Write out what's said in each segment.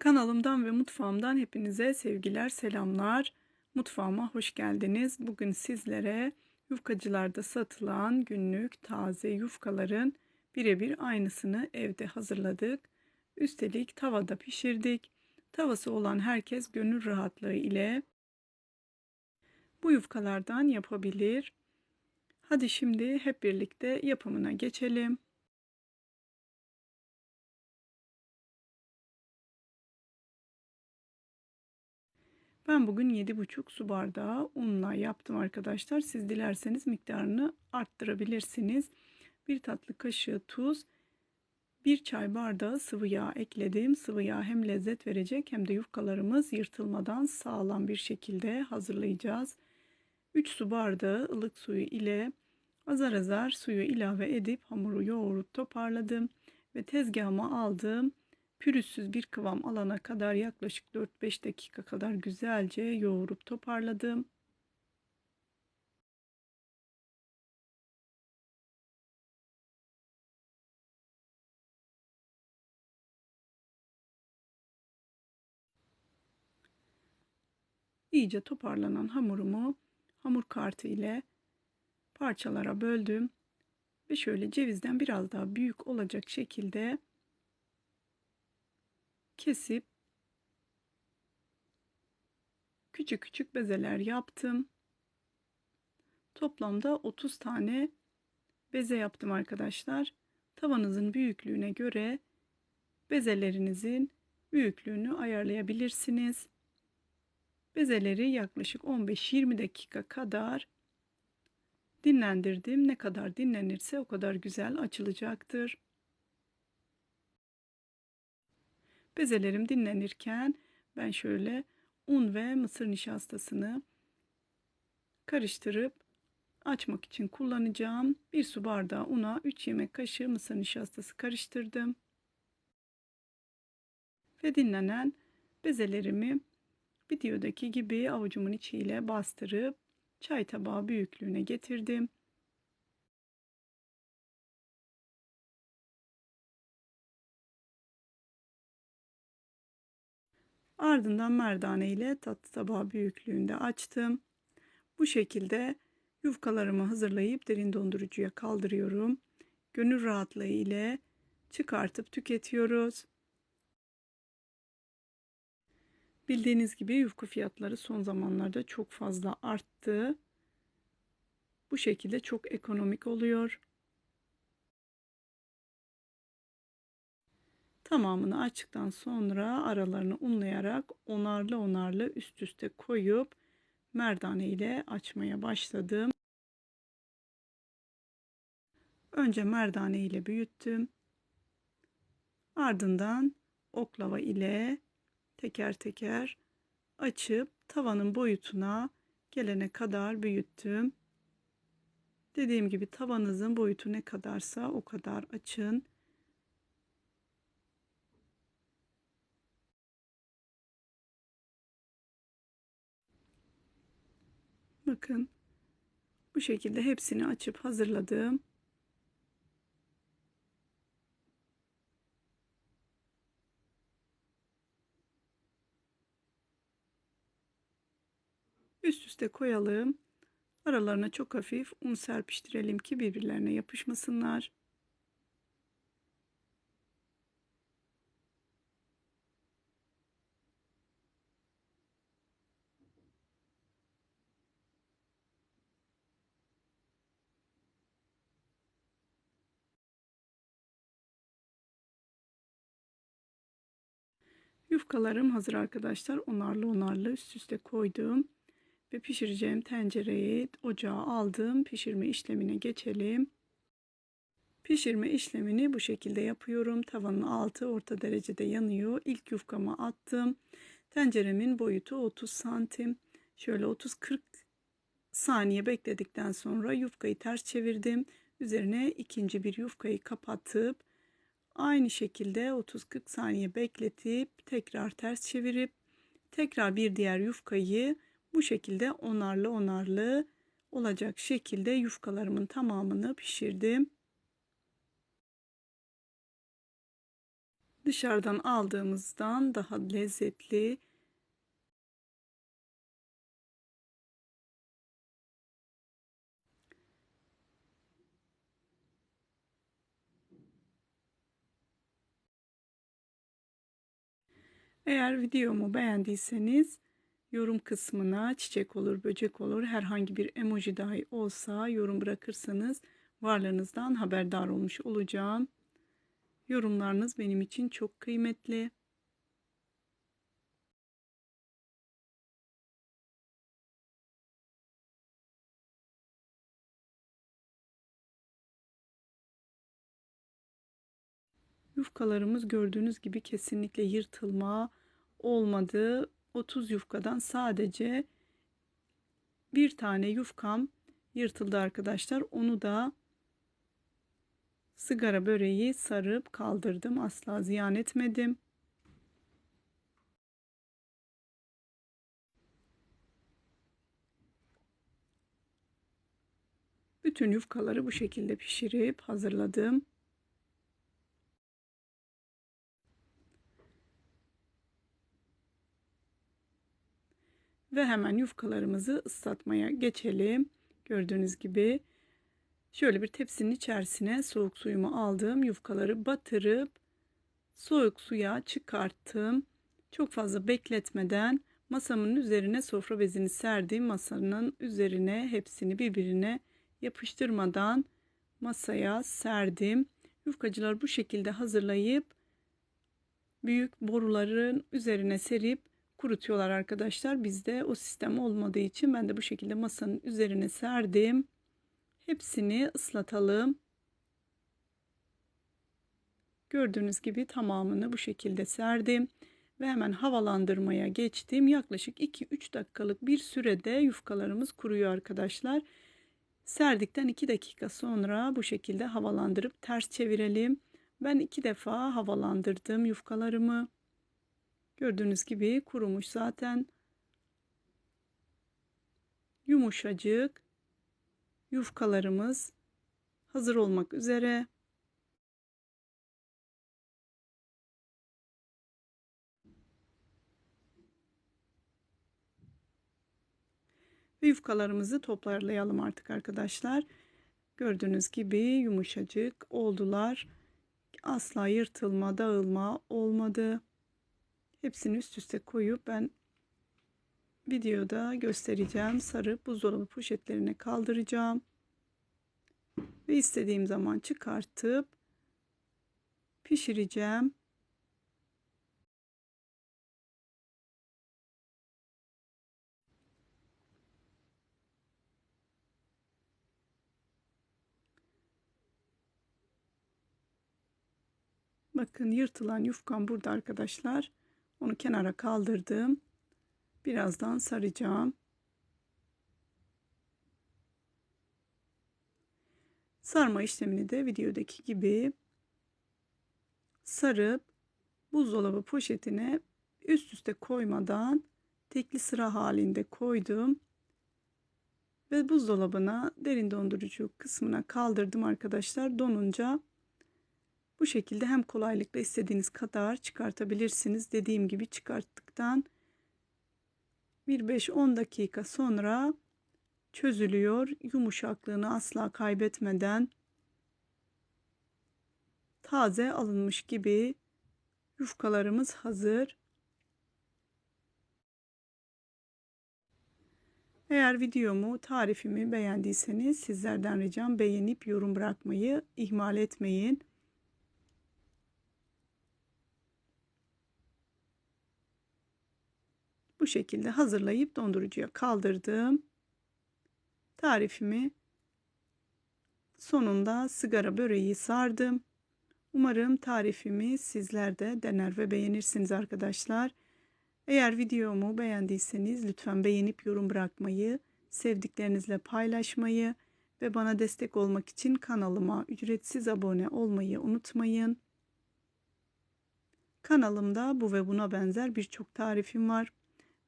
Kanalımdan ve mutfağımdan hepinize sevgiler, selamlar. Mutfağıma hoş geldiniz. Bugün sizlere yufkacılarda satılan günlük taze yufkaların birebir aynısını evde hazırladık. Üstelik tavada pişirdik. Tavası olan herkes gönül rahatlığı ile bu yufkalardan yapabilir. Hadi şimdi hep birlikte yapımına geçelim. Ben bugün 7,5 su bardağı unla yaptım arkadaşlar. Siz dilerseniz miktarını arttırabilirsiniz. Bir tatlı kaşığı tuz, bir çay bardağı sıvı yağ ekledim. Sıvı yağ hem lezzet verecek hem de yufkalarımız yırtılmadan sağlam bir şekilde hazırlayacağız. 3 su bardağı ılık suyu ile azar azar suyu ilave edip hamuru yoğurup toparladım ve tezgahıma aldım pürüzsüz bir kıvam alana kadar yaklaşık 4-5 dakika kadar güzelce yoğurup toparladım. İyice toparlanan hamurumu hamur kartı ile parçalara böldüm ve şöyle cevizden biraz daha büyük olacak şekilde kesip küçük küçük bezeler yaptım. Toplamda 30 tane beze yaptım arkadaşlar. Tavanızın büyüklüğüne göre bezelerinizin büyüklüğünü ayarlayabilirsiniz. Bezeleri yaklaşık 15-20 dakika kadar dinlendirdim. Ne kadar dinlenirse o kadar güzel açılacaktır. Bezelerim dinlenirken ben şöyle un ve mısır nişastasını karıştırıp açmak için kullanacağım. Bir su bardağı una 3 yemek kaşığı mısır nişastası karıştırdım. Ve dinlenen bezelerimi videodaki gibi avucumun içiyle bastırıp çay tabağı büyüklüğüne getirdim. Ardından merdane ile tatlı tabağı büyüklüğünde açtım. Bu şekilde yufkalarımı hazırlayıp derin dondurucuya kaldırıyorum. Gönül rahatlığı ile çıkartıp tüketiyoruz. Bildiğiniz gibi yufka fiyatları son zamanlarda çok fazla arttı. Bu şekilde çok ekonomik oluyor. Tamamını açtıktan sonra aralarını unlayarak onarlı onarlı üst üste koyup merdane ile açmaya başladım. Önce merdane ile büyüttüm. Ardından oklava ile teker teker açıp tavanın boyutuna gelene kadar büyüttüm. Dediğim gibi tavanızın boyutu ne kadarsa o kadar açın. Bakın bu şekilde hepsini açıp hazırladım. Üst üste koyalım. Aralarına çok hafif un serpiştirelim ki birbirlerine yapışmasınlar. Yufkalarım hazır arkadaşlar. Onarlı onarlı üst üste koydum. Ve pişireceğim tencereyi ocağa aldım. Pişirme işlemine geçelim. Pişirme işlemini bu şekilde yapıyorum. Tavanın altı orta derecede yanıyor. İlk yufkamı attım. Tenceremin boyutu 30 santim. Şöyle 30-40 saniye bekledikten sonra yufkayı ters çevirdim. Üzerine ikinci bir yufkayı kapatıp Aynı şekilde 30-40 saniye bekletip tekrar ters çevirip tekrar bir diğer yufkayı bu şekilde onarlı onarlı olacak şekilde yufkalarımın tamamını pişirdim. Dışarıdan aldığımızdan daha lezzetli. Eğer videomu beğendiyseniz yorum kısmına çiçek olur, böcek olur, herhangi bir emoji dahi olsa yorum bırakırsanız varlığınızdan haberdar olmuş olacağım. Yorumlarınız benim için çok kıymetli. Yufkalarımız gördüğünüz gibi kesinlikle yırtılma olmadı. 30 yufkadan sadece bir tane yufkam yırtıldı arkadaşlar. Onu da sigara böreği sarıp kaldırdım. Asla ziyan etmedim. Bütün yufkaları bu şekilde pişirip hazırladım. Ve hemen yufkalarımızı ıslatmaya geçelim. Gördüğünüz gibi şöyle bir tepsinin içerisine soğuk suyumu aldım. Yufkaları batırıp soğuk suya çıkarttım. Çok fazla bekletmeden masamın üzerine sofra bezini serdim. Masanın üzerine hepsini birbirine yapıştırmadan masaya serdim. Yufkacılar bu şekilde hazırlayıp büyük boruların üzerine serip kurutuyorlar arkadaşlar. Bizde o sistem olmadığı için ben de bu şekilde masanın üzerine serdim. Hepsini ıslatalım. Gördüğünüz gibi tamamını bu şekilde serdim ve hemen havalandırmaya geçtim. Yaklaşık 2-3 dakikalık bir sürede yufkalarımız kuruyor arkadaşlar. Serdikten 2 dakika sonra bu şekilde havalandırıp ters çevirelim. Ben iki defa havalandırdım yufkalarımı. Gördüğünüz gibi kurumuş zaten. Yumuşacık yufkalarımız hazır olmak üzere. Ve yufkalarımızı toparlayalım artık arkadaşlar. Gördüğünüz gibi yumuşacık oldular. Asla yırtılma, dağılma olmadı. Hepsini üst üste koyup ben videoda göstereceğim. Sarıp buzdolabı poşetlerine kaldıracağım. Ve istediğim zaman çıkartıp pişireceğim. Bakın yırtılan yufkam burada arkadaşlar. Onu kenara kaldırdım. Birazdan saracağım. Sarma işlemini de videodaki gibi sarıp buzdolabı poşetine üst üste koymadan tekli sıra halinde koydum. Ve buzdolabına derin dondurucu kısmına kaldırdım arkadaşlar. Donunca bu şekilde hem kolaylıkla istediğiniz kadar çıkartabilirsiniz. Dediğim gibi çıkarttıktan bir 5-10 dakika sonra çözülüyor. Yumuşaklığını asla kaybetmeden taze alınmış gibi yufkalarımız hazır. Eğer videomu, tarifimi beğendiyseniz sizlerden ricam beğenip yorum bırakmayı ihmal etmeyin. Bu şekilde hazırlayıp dondurucuya kaldırdım. Tarifimi sonunda sigara böreği sardım. Umarım tarifimi sizler de dener ve beğenirsiniz arkadaşlar. Eğer videomu beğendiyseniz lütfen beğenip yorum bırakmayı, sevdiklerinizle paylaşmayı ve bana destek olmak için kanalıma ücretsiz abone olmayı unutmayın. Kanalımda bu ve buna benzer birçok tarifim var.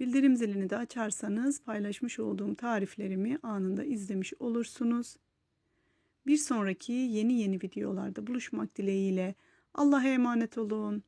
Bildirim zilini de açarsanız paylaşmış olduğum tariflerimi anında izlemiş olursunuz. Bir sonraki yeni yeni videolarda buluşmak dileğiyle Allah'a emanet olun.